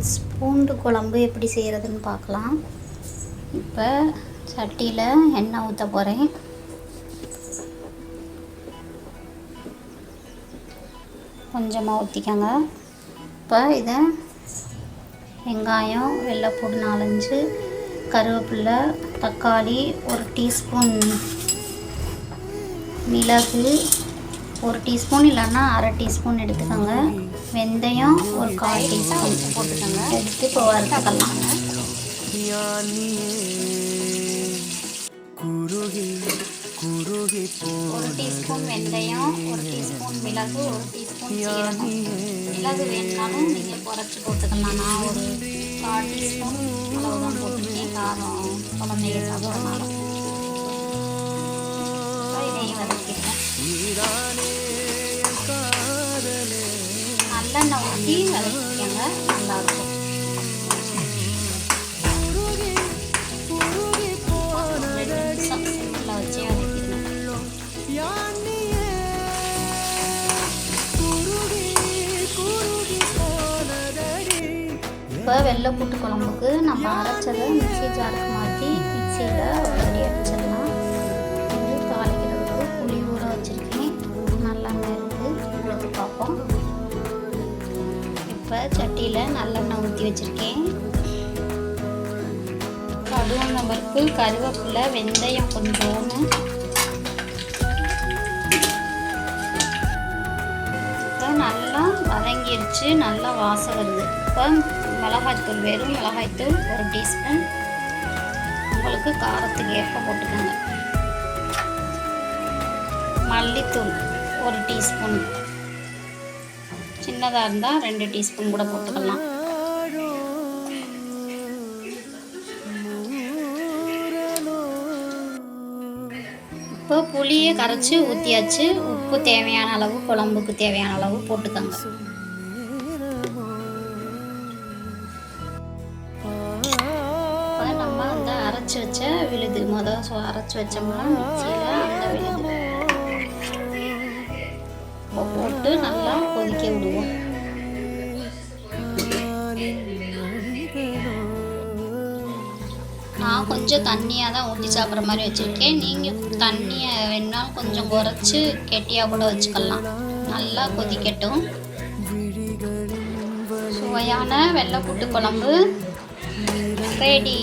Friends பூண்டு குழம்பு எப்படி செய்கிறதுன்னு பார்க்கலாம். இப்போ சட்டியில் எண்ணெய் ஊற்ற போகிறேன் கொஞ்சமாக ஊற்றிக்கோங்க இப்போ இதை வெங்காயம் வெள்ளைப்பூடு நாலஞ்சு கருவேப்பில்லை தக்காளி ஒரு டீஸ்பூன் மிளகு ஒரு டீஸ்பூன் இல்லைன்னா அரை டீஸ்பூன் எடுத்துக்கோங்க. வெந்தயம் ஒரு கால் டீஸ்பூன் போட்டுக்கோங்க. எடுத்து இப்போ வறுத்துக்கலாம் ஒரு டீஸ்பூன் வெந்தயம் ஒரு டீஸ்பூன் மிளகு ஒரு டீஸ்பூன் சீரகம். மிளகு வேணுனாலும் நீங்கள் குறைச்சி போட்டுக்கலாம். நான் ஒரு கால் டீஸ்பூன் அளவு தான் காரம் குழந்தைங்க சாப்பிட்றதுனால. இதையும் வதக்கிட்டேன் நல்லெண்ணெய் ஊற்றி வதக்கிக்கோங்க நல்லாயிருக்கும் இப்போ வெள்ளை கூட்டு குழம்புக்கு நம்ம அரைச்சதை மிக்சி ஜாருக்கு மாற்றி மிக்சியில் சட்டியில் நல்லெண்ணெய் ஊற்றி வச்சுருக்கேன். கடுகு பருப்பு கருவேப்பிலை வெந்தயம் கொஞ்சோன்னு. இப்போ நல்லா வதங்கிருச்சு நல்லா வாசம் வருது. இப்போ மிளகாய்த்தூள் வெறும் மிளகாய்த்தூள் ஒரு டீஸ்பூன். உங்களுக்கு காரத்துக்கு ஏற்ப போட்டுக்கோங்க. மல்லித்தூள் ஒரு டீஸ்பூன். சின்னதாக இருந்தால் ரெண்டு டீஸ்பூன் கூட போட்டுக்கலாம். இப்போ புளியை கரைச்சி ஊற்றியாச்சு உப்பு தேவையான அளவு குழம்புக்கு தேவையான அளவு போட்டுக்கோங்க. நம்ம அந்த அரைச்சி வச்ச விழுது. மொதல் அரைச்சி வச்சோம்னா மிக்சியில் அந்த விழுது. போட்டு நல்லா கொதிக்க விடுவோம். நான் கொஞ்சம் தண்ணியாக தான் ஊற்றி சாப்பிட்ற மாதிரி வச்சுருக்கேன். நீங்கள் தண்ணியை வேணாலும் கொஞ்சம் குறைச்சி கெட்டியாக கூட வச்சுக்கலாம். நல்லா கொதிக்கட்டும். சுவையான வெள்ளை கூட்டு குழம்பு. ரெடி